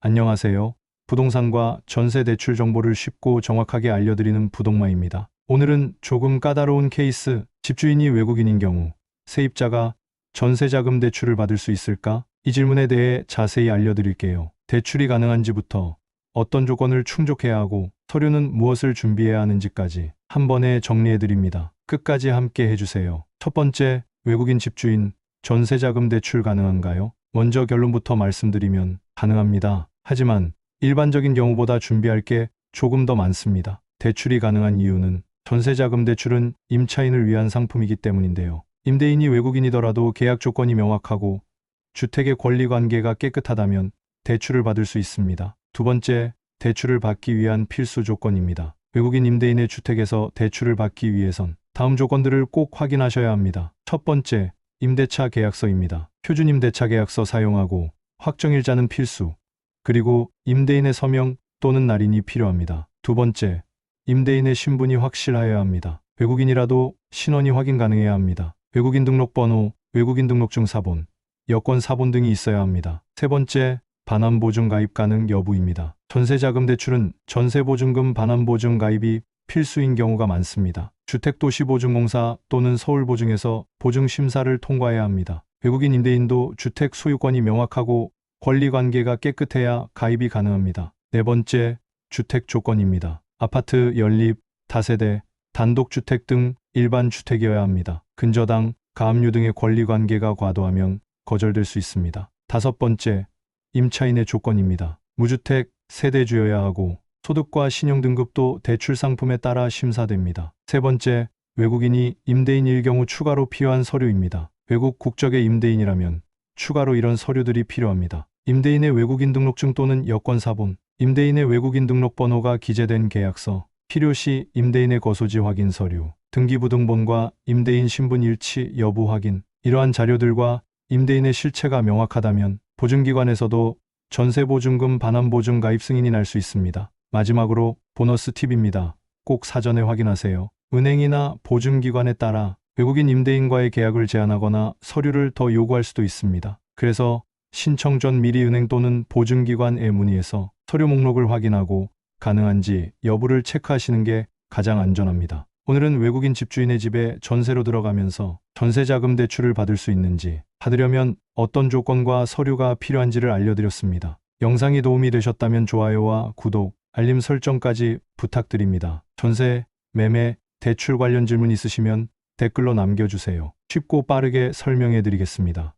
안녕하세요. 부동산과 전세 대출 정보를 쉽고 정확하게 알려드리는 부동마입니다. 오늘은 조금 까다로운 케이스, 집주인이 외국인인 경우 세입자가 전세자금 대출을 받을 수 있을까? 이 질문에 대해 자세히 알려드릴게요. 대출이 가능한지부터 어떤 조건을 충족해야 하고 서류는 무엇을 준비해야 하는지까지 한 번에 정리해드립니다. 끝까지 함께 해주세요. 첫 번째, 외국인 집주인 전세자금 대출 가능한가요? 먼저 결론부터 말씀드리면 가능합니다. 하지만 일반적인 경우보다 준비할 게 조금 더 많습니다. 대출이 가능한 이유는 전세자금 대출은 임차인을 위한 상품이기 때문인데요. 임대인이 외국인이더라도 계약 조건이 명확하고 주택의 권리 관계가 깨끗하다면 대출을 받을 수 있습니다. 두 번째, 대출을 받기 위한 필수 조건입니다. 외국인 임대인의 주택에서 대출을 받기 위해선 다음 조건들을 꼭 확인하셔야 합니다. 첫 번째, 임대차 계약서입니다. 표준 임대차 계약서 사용하고 확정일자는 필수. 그리고 임대인의 서명 또는 날인이 필요합니다. 두 번째, 임대인의 신분이 확실하여야 합니다. 외국인이라도 신원이 확인 가능해야 합니다. 외국인 등록번호, 외국인 등록증 사본, 여권 사본 등이 있어야 합니다. 세 번째, 반환보증 가입 가능 여부입니다. 전세자금 대출은 전세보증금 반환보증 가입이 필수인 경우가 많습니다. 주택도시보증공사 또는 서울보증에서 보증심사를 통과해야 합니다. 외국인 임대인도 주택 소유권이 명확하고 권리관계가 깨끗해야 가입이 가능합니다. 네 번째, 주택 조건입니다. 아파트, 연립, 다세대, 단독주택 등 일반 주택이어야 합니다. 근저당, 가압류 등의 권리관계가 과도하면 거절될 수 있습니다. 다섯 번째, 임차인의 조건입니다. 무주택, 세대주여야 하고 소득과 신용 등급도 대출 상품에 따라 심사됩니다. 세 번째, 외국인이 임대인일 경우 추가로 필요한 서류입니다. 외국 국적의 임대인이라면 추가로 이런 서류들이 필요합니다. 임대인의 외국인 등록증 또는 여권 사본, 임대인의 외국인 등록번호가 기재된 계약서, 필요시 임대인의 거소지 확인 서류, 등기부등본과 임대인 신분 일치 여부 확인, 이러한 자료들과 임대인의 실체가 명확하다면 보증기관에서도 전세보증금 반환보증 가입 승인이 날 수 있습니다. 마지막으로 보너스 팁입니다. 꼭 사전에 확인하세요. 은행이나 보증기관에 따라 외국인 임대인과의 계약을 제한하거나 서류를 더 요구할 수도 있습니다. 그래서 신청 전 미리 은행 또는 보증기관에 문의해서 서류 목록을 확인하고 가능한지 여부를 체크하시는 게 가장 안전합니다. 오늘은 외국인 집주인의 집에 전세로 들어가면서 전세자금 대출을 받을 수 있는지, 받으려면 어떤 조건과 서류가 필요한지를 알려드렸습니다. 영상이 도움이 되셨다면 좋아요와 구독, 알림 설정까지 부탁드립니다. 전세, 매매, 대출 관련 질문 있으시면 댓글로 남겨주세요. 쉽고 빠르게 설명해 드리겠습니다.